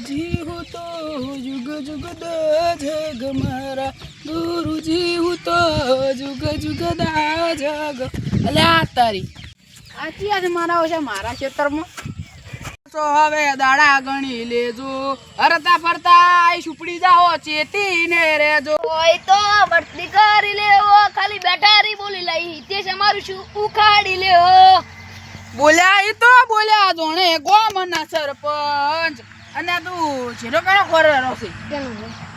તો જુગ જુગ દા જગ મારા. ગુરુજી હું તો જુગ જુગ દા જગ અલ્યા તારી. આથી આજે મારા છે મારા ખેતરમાં તો હવે દાડા ગણી લેજો. હરતા ફરતા આઈ સુપડી જાઓ ચેતીને રેજો. ઓય તો વર્તી કરી લેવો ખાલી બેઠા રહી બોલી લઈ. હિતેશ અમારું શું? ઉખાડી લેવો. બોલ્યા એ તો બોલ્યા જોણે ગોમના સરપંચ. અને તું છેડો કયો ખોરેલો છે.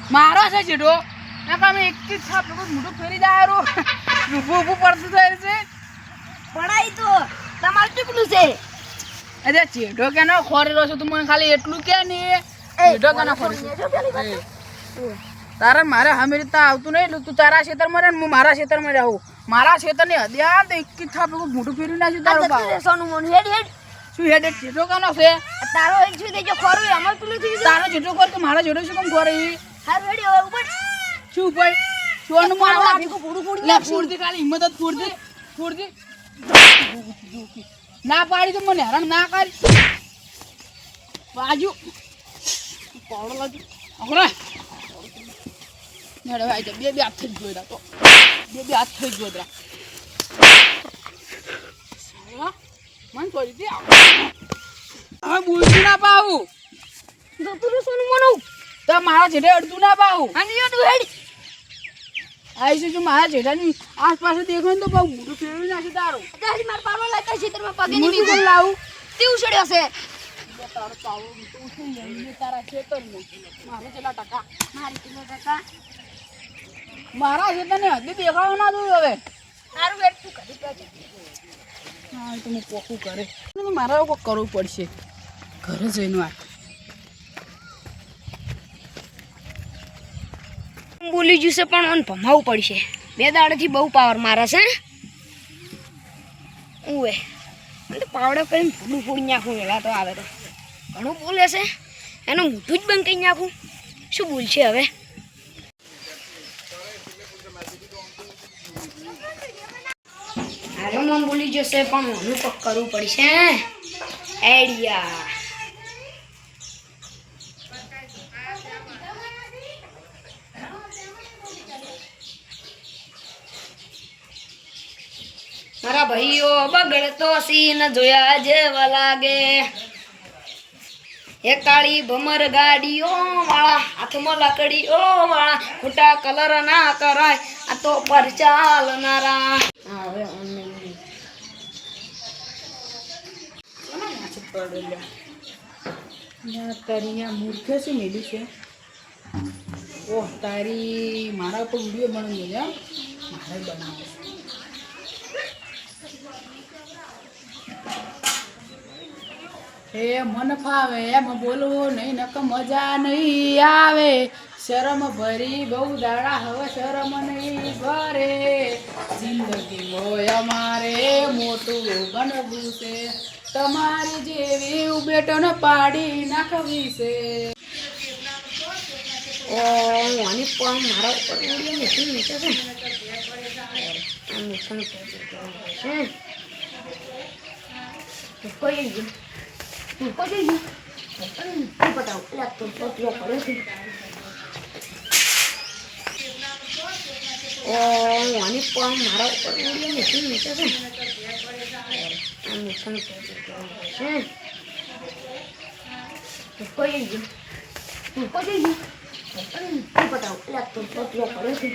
મારો છે છેડો ના કામે એક જ છાપ લોકો મોટું ફેરી જાય રો ઊભું ઊભું પડતું જાય છે. પડાઈ તો. તમારું ચૂકલું છે? અરે છેડો કેનો ખોરેલો છે તું મને ખાલી એટલું કે ને. છેડો કેનો ખોરેલો તારે મારે હમે રીતના આવતું નહીં તું તારા ખેતરમાં રહે ને હું મારા ક્ષેત્રમાં રહું. મારા ક્ષેત્રની હદ્યા તો એક જ છાપ લોકો મોટું ફેરી નાખ્યું તારું બાપ. સોનું મોનું હેડ હેડ. શું હેડે? છેડો કેનો છે? તારો એક છું દેજો ખોરું અમાર પેલું થઈ ગયું તારો જેટલો કર તો મારા જેટલો શું કામ કરે ઈ? હારું હેડ હવે ઉપર શું ભાઈ સોનું મારો ભેગું ફૂડું ફૂડી લે. ફૂડતી ખાલી હિંમત જ ફૂડતી. ફૂડતી. ના પાડી તો મને હેરાન ના કરી. બાજુ. પાવડો લાજુ જા, બે બે હાથ જ જોઈ રાખો બે બે હાથ જ જોઈ મન પડી હતી હવે બોલતું ના પાવું જતું સોનું મોનું તો મારા જેડે અડતું ના પાવું અને યો હેડ. આવીશું જો મારા જેઠાની આસપાસ દેખાય ને તો બહુ મોટું ફેરવી નાખે તારું. તારી મારા પાવડો લાગતા ખેતરમાં પગે હું નહીં લાવું? તે સડ્યો છે. તારો ઉઠી જાય ને તારા ખેતરમાં. મારે કેટલા ટકા? મારી કિલો ટકા? મારા ખેતરને હજી દેખાડો ના જોયું હવે. તારું તું કરી હા, તો હું કરે. મારે કોઈક કરવું પડશે. ઘરે જઈને વાત. બોલી જશે પણ મને ભમાવવું પડશે. બે દાડેથી બહુ પાવર મારે છે ઉવે. મને પાવડા કરીને ફૂડું ફૂડી નાખું એલા તો આવે તો. ઘણું બોલે છે. એનું મોઢું જ બંધ કરી નાખું. શું બોલશે હવે? હારો મમ બોલી જશે પણ મને પક કરવું પડશે એડિયા મારા ભાઈઓ બગડતો સીન જોયા જેવા લાગે. એ કાળી ભમર ગાડીઓ વાળા, હાથમાં ઓ વાળા, ખોટા કલર ના કરાય, આ તો પર ચાલનારા. હવે online. તારી આ મૂર્ખ શું મેલી છે? ઓહ, તારી, મારા ઉપર વીડિયો બનાવી લે મારે બનાવે હે, મન ફાવે, એમ બોલવું નહીં નક મજા નહીં આવે. શરમ ભરી બહુ દાડા, હવે શરમ નહીં ભરે. જિંદગી હોય અમારે, મોટું બનવું છે તમારી જેવી બેટોને પાડી નાખવી છે ઓ આની પણ મારા ઉપર વીડિયો શું નીચે છે આ મૂકવાનું છે કોઈ ગયું મારા ઉપર મૂકી મૂકે છે છે ગયું કોઈ ગયું પટાવ એટલે તો પતરો પડે છે